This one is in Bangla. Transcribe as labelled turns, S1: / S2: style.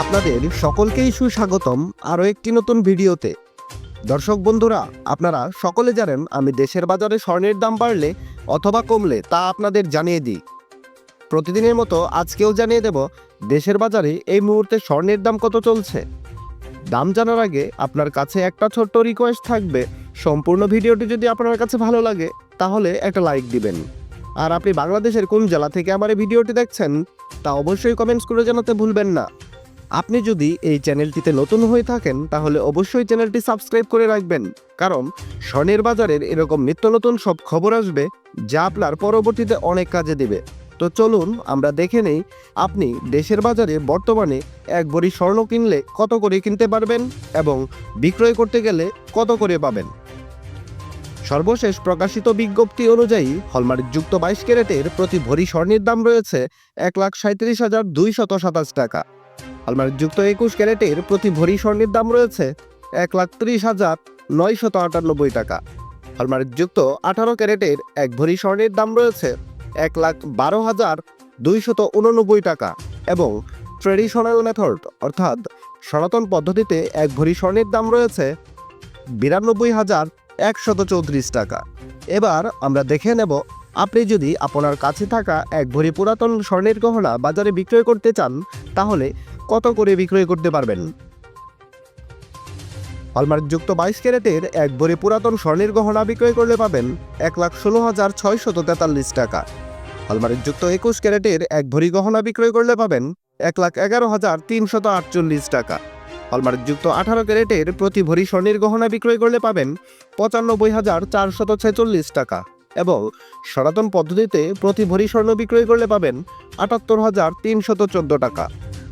S1: আপনাদের সকলকেই সুস্বাগতম আরও একটি নতুন ভিডিওতে। দর্শক বন্ধুরা, আপনারা সকলে জানেন আমি দেশের বাজারে স্বর্ণের দাম বাড়লে অথবা কমলে তা আপনাদের জানিয়ে দিই। প্রতিদিনের মতো আজকেও জানিয়ে দেব, দেশের বাজারে এই মুহূর্তে স্বর্ণের দাম কত চলছে। দাম জানার আগে আপনার কাছে একটা ছোট্ট রিকোয়েস্ট থাকবে। সম্পূর্ণ ভিডিওটি যদি আপনার কাছে ভালো লাগে, তাহলে একটা লাইক দিবেন। আর আপনি বাংলাদেশের কোন জেলা থেকে আমার এই ভিডিওটি দেখছেন, তা অবশ্যই কমেন্টস করে জানাতে ভুলবেন না। আপনি যদি এই চ্যানেলটিতে নতুন হয়ে থাকেন, তাহলে অবশ্যই চ্যানেলটি সাবস্ক্রাইব করে রাখবেন। কারণ স্বর্ণের বাজারের এরকম নিত্য নতুন সব খবর আসবে, যা আপনার পরবর্তীতে অনেক কাজে দেবে। তো চলুন, আমরা দেখে নেই, আপনি দেশের বাজারে বর্তমানে এক ভরি স্বর্ণ কিনলে কত করে কিনতে পারবেন এবং বিক্রয় করতে গেলে কত করে পাবেন? সর্বশেষ প্রকাশিত বিজ্ঞপ্তি অনুযায়ী হলমার্কযুক্ত বাইশ ক্যারেটের প্রতি ভরি স্বর্ণের দাম রয়েছে এক লাখ সাঁত্রিশ হাজার দুইশত সাতাশ টাকা। হলমার্কযুক্ত একুশ ক্যারেটের প্রতি ভরি স্বর্ণের দাম রয়েছে এক লাখ ত্রিশ হাজার নয়শত আটানব্বই টাকা। হলমার্কযুক্ত আঠারো ক্যারেটের এক ভরি স্বর্ণের দাম রয়েছে এক লাখ বারো হাজার দুইশত উননব্বই টাকা এবং ট্রেডিশনাল মেথড, অর্থাৎ সনাতন পদ্ধতিতে এক ভরি স্বর্ণের দাম রয়েছে বিরানব্বই হাজার একশত চৌত্রিশ টাকা। এবার আমরা দেখে নেব, আপনি যদি আপনার কাছে থাকা এক ভরি পুরাতন স্বর্ণের গহনা বাজারে বিক্রয় করতে চান, তাহলে কত করে বিক্রয় করতে পারবেন? হলমার্কযুক্ত বাইশ ক্যারেটের এক ভরি পুরাতন স্বর্ণের গহনা বিক্রয় করলে পাবেন এক লাখ ষোলো হাজার ছয়শত তেতাল্লিশ টাকা। হলমার্কযুক্ত একুশ ক্যারেটের এক ভরি গহনা বিক্রয় করলে পাবেন এক লাখ এগারো হাজার তিনশত আটচল্লিশ টাকা। হলমার্কযুক্ত আঠারো ক্যারেটের প্রতি ভরি স্বর্ণের গহনা বিক্রয় করলে পাবেন পঁচানব্বই হাজার চারশত ছেচল্লিশ টাকা এবং সনাতন পদ্ধতিতে প্রতি ভরি স্বর্ণ বিক্রয় করলে পাবেন আটাত্তর হাজার তিনশত চোদ্দ টাকা।